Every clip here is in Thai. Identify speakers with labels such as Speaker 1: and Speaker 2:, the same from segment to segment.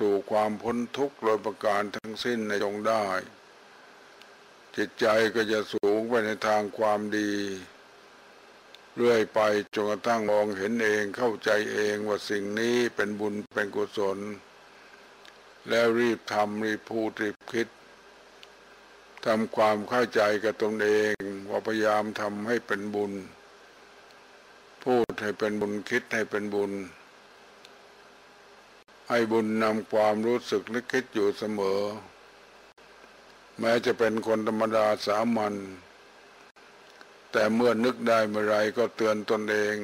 Speaker 1: สู่ความพ้นทุกข์โดยประการทั้งสิ้นในจงได้ จิตใจก็จะสูงไปในทางความดี เรื่อยไปจนกระทั่งมองเห็นเองเข้าใจเองว่าสิ่งนี้เป็นบุญเป็นกุศล แล้วรีบทำรีบพูดรีบคิดทำความเข้าใจกับตนเองว่าพยายามทำให้เป็นบุญ พูดให้เป็นบุญคิดให้เป็นบุญ ให้บุญนำความรู้สึกนึกคิดอยู่เสมอ แม้จะเป็นคนธรรมดาสามัญแต่เมื่อนึกได้เมื่อไรก็เตือนตนเอง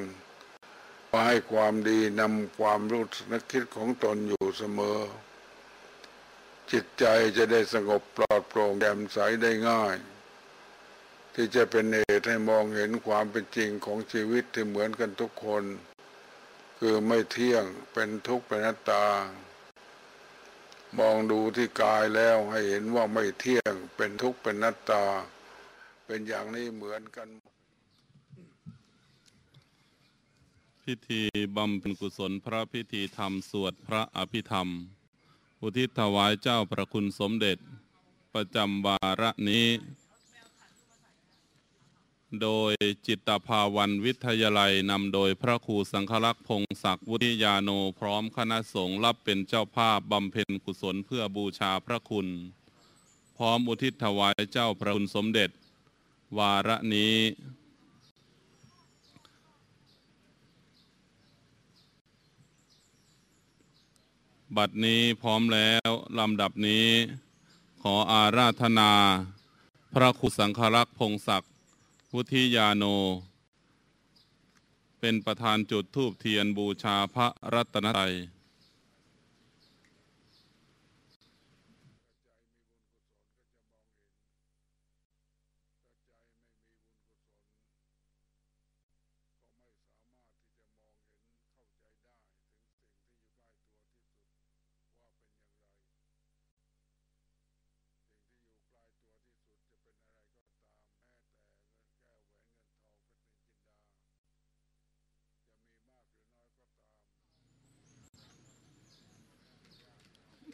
Speaker 1: ว่าให้ความดีนำความรู้สึกนึกคิดของตนอยู่เสมอ จิตใจจะได้สงบปลอดโปร่งแจ่มใสได้ง่าย ที่จะเป็นเหตุให้มองเห็นความเป็นจริงของชีวิตที่เหมือนกันทุกคน คือไม่เที่ยงเป็นทุกข์เป็นนัตตามองดูที่กายแล้วให้เห็นว่าไม่เที่ยงเป็นทุกข์เป็นนัตตา เป็นอย่างนี้เหมือนกัน
Speaker 2: พิธีบำเพ็ญกุศลพระพิธีธรรมสวดพระอภิธรรม อุทิศถวายเจ้าประคุณสมเด็จ ประจำวาระนี้ โดยจิตภาวันวิทยาลัยนำโดยพระครูสังฆลักษ์พงศักดิ์วุฒิยาโนพร้อมคณะสงฆ์รับเป็นเจ้าภาพบำเพ็ญกุศลเพื่อบูชาพระคุณ พร้อมอุทิศถวายเจ้าประคุณสมเด็จ วาระนี้ บัดนี้พร้อมแล้วลำดับนี้ ขออาราธนา พระคุสังฆรักษ์พงศักดิ์ วุฒิยาโน เป็นประธานจุดทูบเทียนบูชาพระรัตนตรัย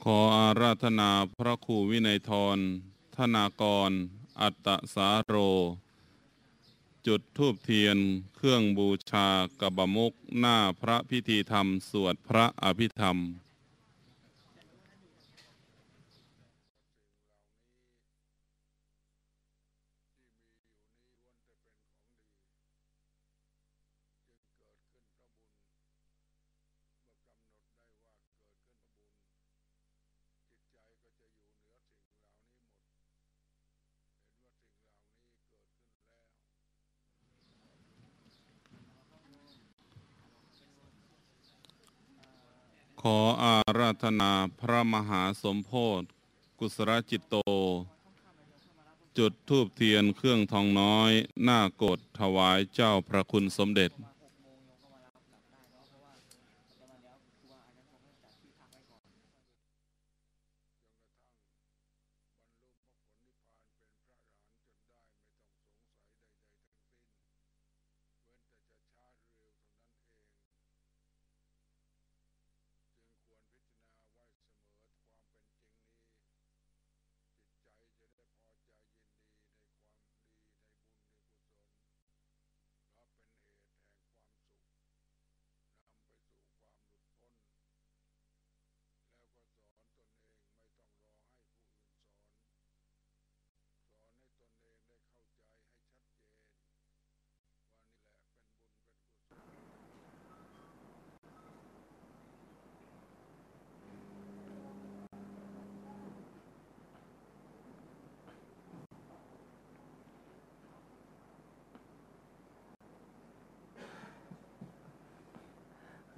Speaker 2: ขออาราธนาพระครูวินัยทร ธนากร อัตตสาโร จุดทูบเทียน เครื่องบูชากบมุกหน้าพระพิธีธรรม สวดพระอภิธรรม ขออาราธนาพระมหาสมโพธิกุศลจิตโต จุดทูบเทียนเครื่องทองน้อย หน้ากดถวายเจ้าพระคุณสมเด็จ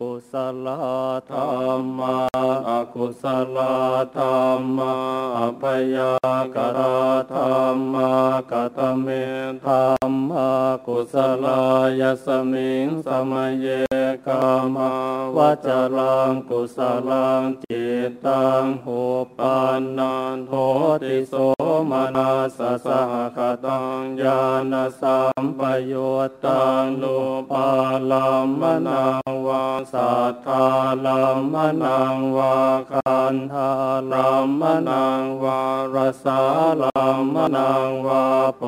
Speaker 3: กุศลธรรมาอกุศลธรรมาอัยากรธรรมากตเมธรรมากุศลายสมิงสมัยเยกามาวจรังกุศลังจิตตังหุปานันโทติโส มนาสสหคตังญาณสัมปโยตังลูปาลัมมนังวาสัทธาลัมมนังวาคันธาลัมมนังวารสาลัมมนังวาโพ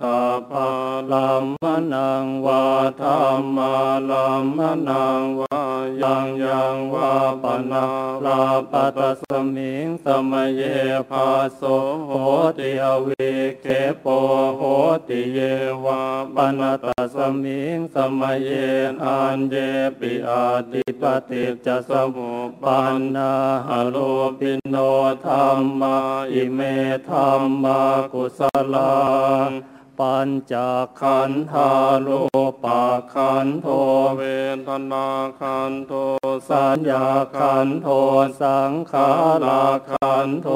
Speaker 3: ธาภาลัมมนังวาธรรมาลัมมนังวา ยังยังวาปนาลาปตัสมิงสมเยภาโสโหติอวิเคโปโหติเยวาปนตสมิงสมเยอันเยปิอาติปติจสมุปันนาหโลปิโนธรรมาอิเมธรรมากุศลา ปัญจขันธาโลปาขันโทเวทนาขันโทสัญญาขันโทสังขาราขันโท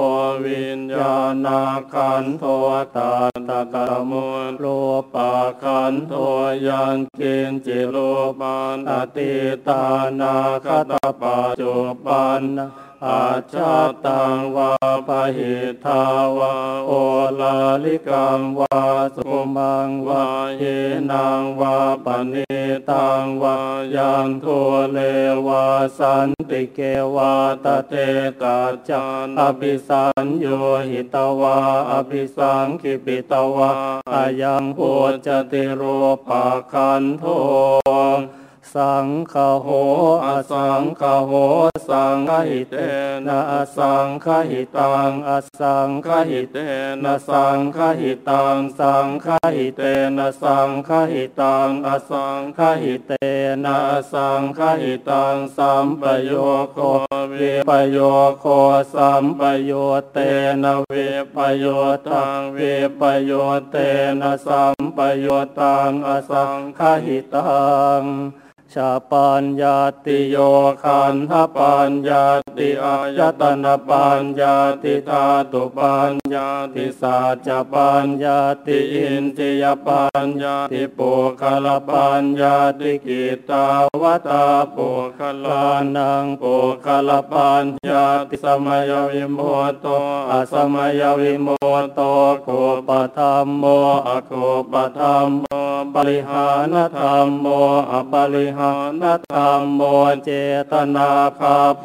Speaker 3: วิญญาณขันโทตาตะกะมุลโลปาขันโทยังกินจิโลปานอติตานาคตปาจุปันนา อาชาตังวาปหิทาวาโอลาลิกังวาสุมังวาเยนังวาปณิตังวายังทัวเลวาสันติเกวาตเตกาจานอภิสัญโยหิตวาอภิสังคิปิตวาอายังโหจติโรปาคันโท สังฆโหอสังฆโหสังฆหิเตนะอสังฆหิตังอสังฆหิเตนะสังฆหิตังสังฆหิเตนะสังฆหิตังอสังฆหิเตนะสังฆหิตังสัมปโยโควิปโยโคสัมปโยเตนะเวปโยตังเวปโยเตนะสัมปโยตังอสังฆหิตัง ชาปัญญาติโยคันธปัญญาติอายตนะปัญญาติธาตุปัญญาติสัจปัญญาติอินทรียปัญญาติปุคลปัญญาติกิตาวตาปุคลานังปุคลปัญญาติสมัยวิโมโตอสมัยวิโมโตโคปธรรมโมอโคปธรรมโม ปริหานธรรมโมอปริหานธรรมโมเจตนาภาโพ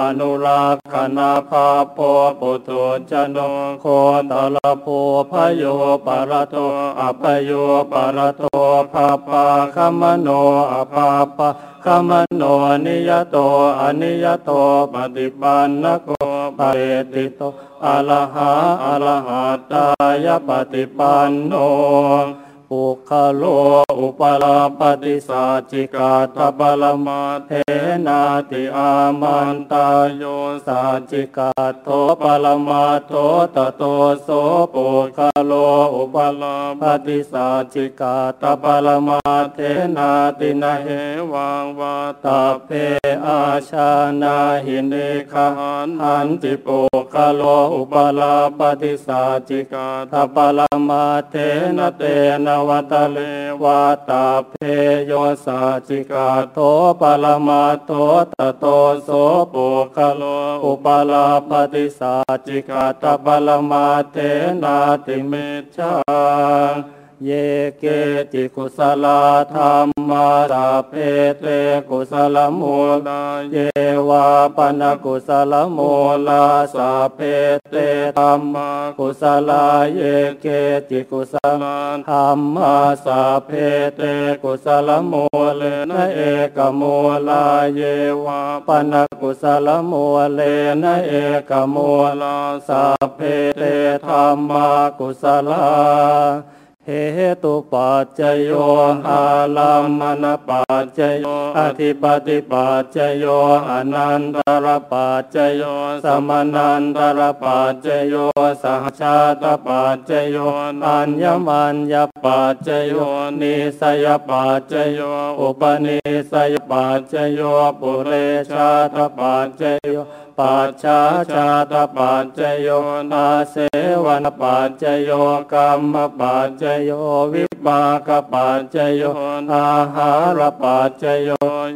Speaker 3: อนุรักขณาภาโพปุถุชนโนโคตลโพพโยปารโตอภโยปารโตภาปาคมโนอภาปะคมโนนิยโตอนิยโตปฏิปันนโกปเรติโตอะระหะอะระหะตายปฏิปันโน ปุคโลอุปลาปฏิสัจิกาตปลมาเทนาติอามันตาโยสัจิกาโทปลมาโทตโตโสปุคโลอุปลาปฏิสัจิกาตปลมาเทนาตินะเหวังวาตาเพอาชานาหินเดคหันหันติปุคโลอุปลาปฏิสัจิกาตปลมาเทนะเตนะวัตเลวาตาเพโยสัจิกาโทปลมาโทตโตโสปุคโลอุปลาปฏิสัจจิกาตปลมาเทนาติเมชา เยเกจิกุสลาธรรมาสาเพเตกุสลมูลาเยวาปนกุสลมูลาสาเพเตธรรมากุสลาเยเกจิกุสลาธรรมาสาเพเตกุสลมูเลนะเอกมูลาเยวาปนกุสลมูเลนะเอกมูลาสาเพเตธรรมากุสลา เหตุปัจจโยอาลามณปัจจโยอธิปติปัจจโยอนันตรปัจจโยสมนันตรปัจจโยสหชาตปัจจโยอัญญมัญญปัจจโยนิสยปัจจโยอุปนิสยปัจจโยปุเรชาตปัจจโยปัจฉาชาตปัจจโยนาเสวนปัจจโยกรรมปัจจโยวิปากปัจจโยอาหารปัจจโย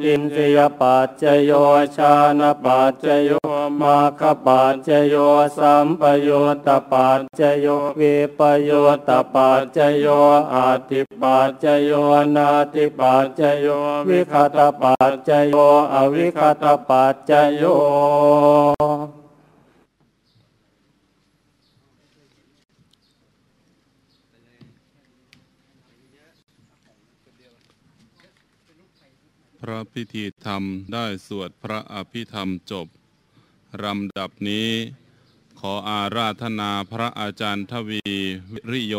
Speaker 3: อินทรียปัจจโยชานะปัจจโยมาคปัจจโยสัมปโยตปัจจโยวิปโยตปัจจโยอาทิปัจจโยนาทิปัจจโยวิคตปัจจโยอวิคตปัจจโย
Speaker 2: พระพิธีธรรมได้สวดพระอภิธรรมจบลำดับนี้ขออาราธนาพระอาจารย์ทวีวิริโย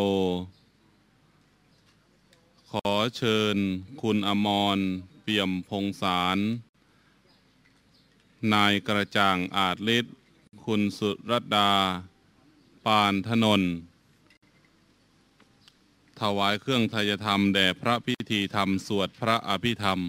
Speaker 2: ขอเชิญคุณอมร เปี่ยมพงสาร นายกระจ่างอาจฤทธิ์คุณสุรดา ปานถนน ถวายเครื่องทายธรรม แด่พระพิธีธรรม สวดพระอภิธรรม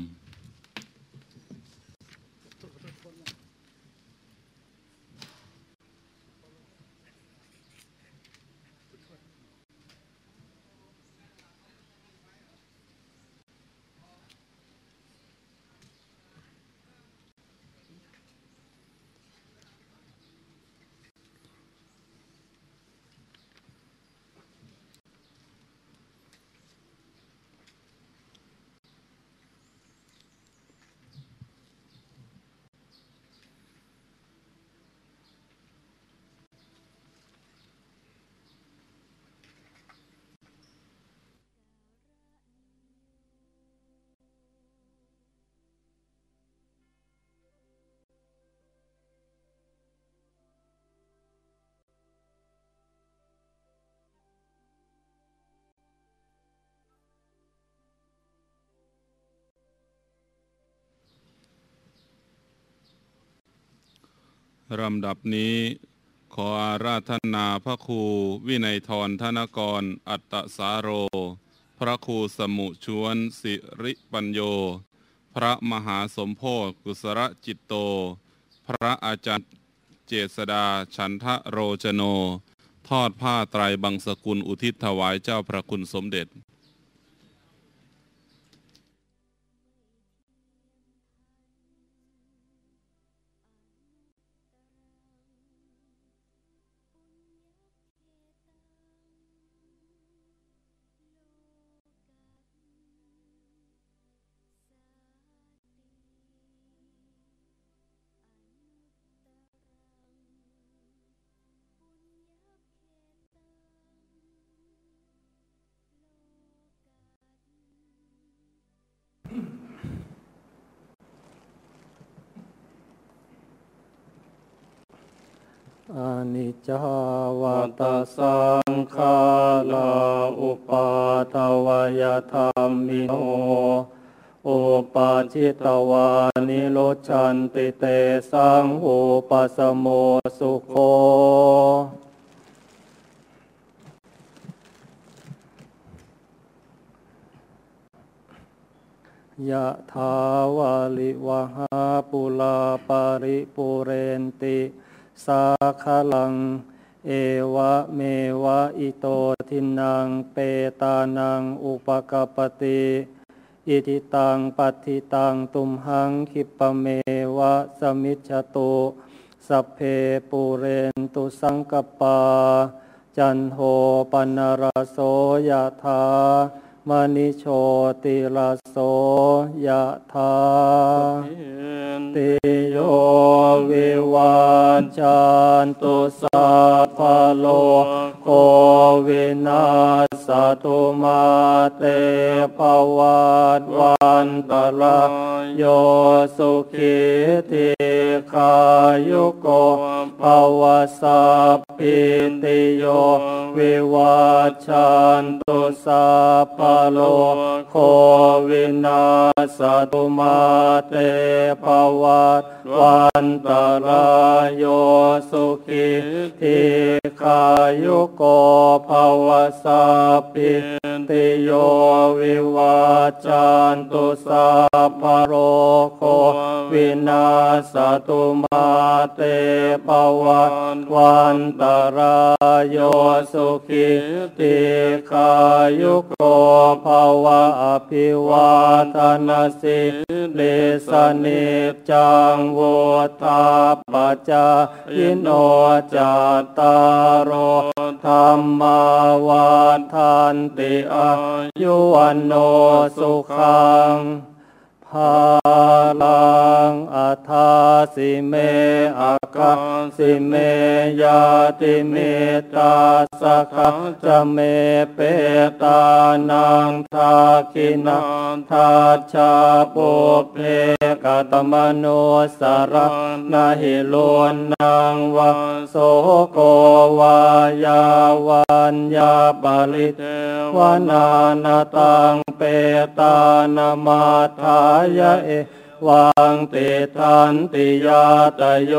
Speaker 2: ลำดับนี้ขออาราธนาพระครูวินัยทรธนกร อัตตสาโร พระครูสมุชวนสิริปัญโย พระมหาสมโพธกุศลจิตโต พระอาจารย์เจษดาฉันทะโรจโน ทอดผ้าไตรบังสกุลอุทิศถวายเจ้าพระคุณสมเด็จ
Speaker 3: อนิจจาวัตสังขาราอุปาทวยธรรมิโนอุปาชิตวานิโรชันติเตสังอุปสโมสุโคยะถาวาลิวหาปุลาปาริปุเรนติ สาคลัง เอวะเมวะอิโตทินังเปตานังอุปกปปติอิทิตังปัฏฐิตังตุมหังคิปะเมวะสมิจฉตุสัพเพปูเรนตุสังกปา จันโทปนรโสยธามณิโชติลา โสยะธาติโยวิวาจันตุสัพพโลโควินาสตุมาเตภวัตวันตรายโยสุขีติขายุโกภวสัพพิติโย วิวัชชันตุสัพพโลกโควินาสตุมาเตภวัตวันตรายโยสุขีทีขายุโกภวสัพพิติโยวิวัจจันตุสัพพะโรโควินาสตุมาเตภวันวันตรายโยสุุขีติขายุโกภวะอภิวาทนาสิลิสนิจังโวทาปจายิโนจัตตารโรธรรมาวันทันติอายุวันโนสุขังภาลังอัธาสิเมอา กาสิเมยาติเมตาสกขจะเมเปตานังทาคินังทาชาปุเพกตมโนสารนาหิโลนนางวาโสโกวายาวันยาบาลิเทวนานาตังเปตานามาทายะเอ วังติทันติยาตโย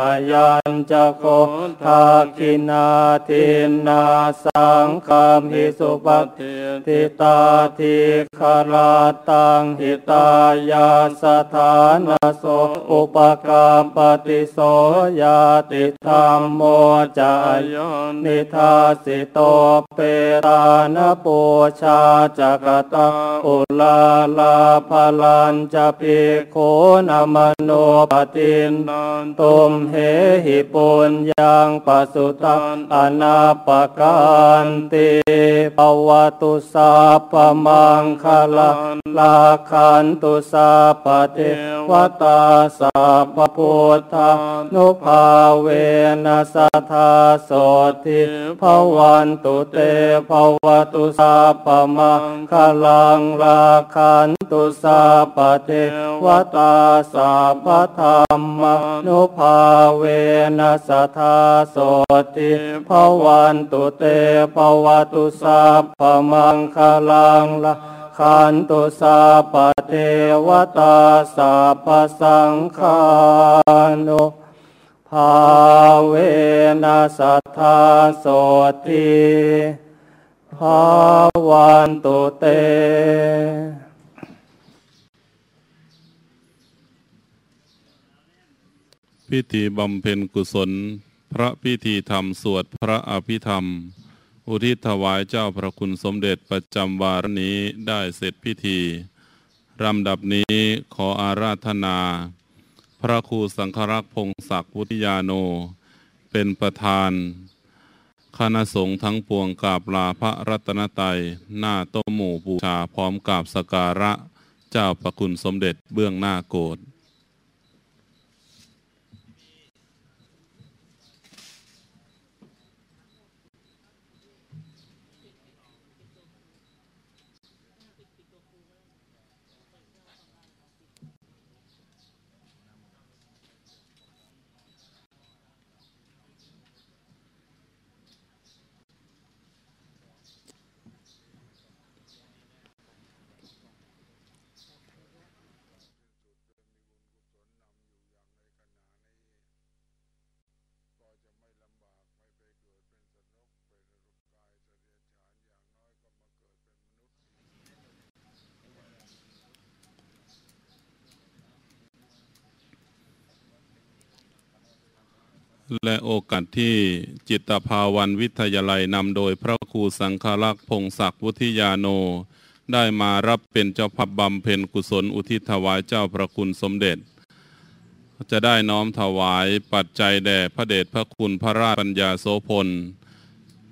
Speaker 3: อายัญจะโคทาคินาทินาสังคามิสุปฏิทิตาทิคาราตังหิตายาสถานาโสอุปกรรมปฏิโสยาติธรรมโมจายนิทาสิโตเปตานปูชาจักตาอุลาลาพลันจะพิโคนามโนปตินตุมเหหิปุญญังปสุตังอนาปการติปวัตุสาปมังคลังลาคันตุสาปเทวตาสาปพุทธานุภาเวนัสทาโสติภวันตุเตภวตุสาปมังคลังลาคันตุสาปเทวตาสาพธรรมนุภาเวนัสทาโสติภวันตุเตภวตุสาปมังคลังลาขันตุสาปเทวตาสาปสังฆานุภาเวนัสธาโสติภาวันตุเต
Speaker 2: พิธีบำเพ็ญกุศล พระพิธีธรรมสวดพระอภิธรรม อุทิศถวายเจ้าพระคุณสมเด็จประจำวารนี้ได้เสร็จพิธีลำดับนี้ขออาราธนา พระครูสังฆรักษ์พงศักดิ์วุฒิยาโน เป็นประธาน คณะสงฆ์ทั้งปวงกราบลาพระรัตนตรัยหน้าโต๊ะหมู่บูชาพร้อมกราบสกการะ เจ้าประคุณสมเด็จเบื้องหน้าโกรธ และโอกาสที่จิตภาวันวิทยาลัยนำโดยพระครูสังฆลักษ์พงศักดิ์วุฒิยาโน ได้มารับเป็นเจ้าภาพบำเพ็ญกุศลอุทิศถวายเจ้าพระคุณสมเด็จ จะได้น้อมถวายปัจจัยแด่พระเดชพระคุณพระราชปัญญาโสพล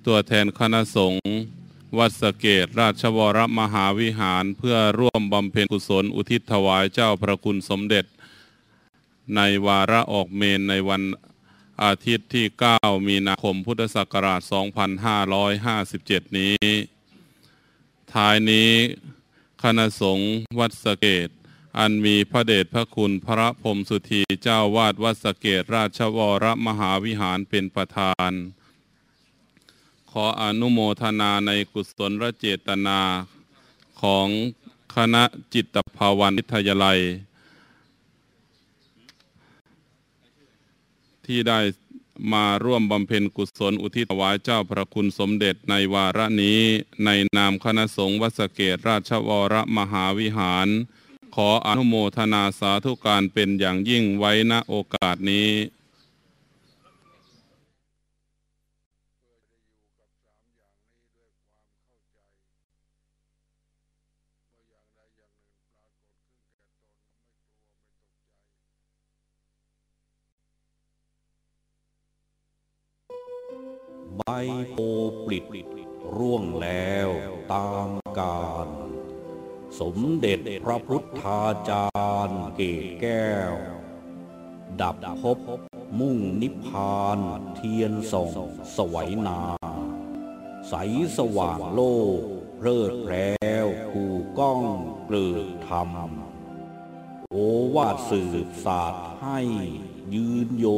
Speaker 2: ตัวแทนคณะสงฆ์วัดสเกตราชวรมหาวิหารเพื่อร่วมบำเพ็ญกุศลอุทิศถวายเจ้าพระคุณสมเด็จ ในวาระออกเมนในวัน อาทิตย์ที่ 9 มีนาคมพุทธศักราช 2557 นี้ ท้ายนี้คณะสงฆ์วัดสเกต อันมีพระเดชพระคุณพระพรมสุธีเจ้าวาดวัดสเกตราชวรมหาวิหารเป็นประธาน ขออนุโมทนาในกุศลเจตนาของคณะจิตภาวันวิทยาลัย ที่ได้มาร่วมบำเพ็ญกุศลอุทิศถวายเจ้าพระคุณสมเด็จในวาระนี้ ในนามคณะสงฆ์วัสเกตราชวรมหาวิหาร ขออนุโมทนาสาธุการเป็นอย่างยิ่งไว้ณโอกาสนี้
Speaker 4: ใบโพปลิดร่วงแล้วตามกาลสมเด็จพระพุทธาจารย์เกศแก้ว ดับภพมุ่งนิพพานเทียนส่องสวัยนา ใสสว่างโลกเพลิดแพรวผูก้องเกลือกธรรม โอวาทสืบศาสตร์ให้ยืนยง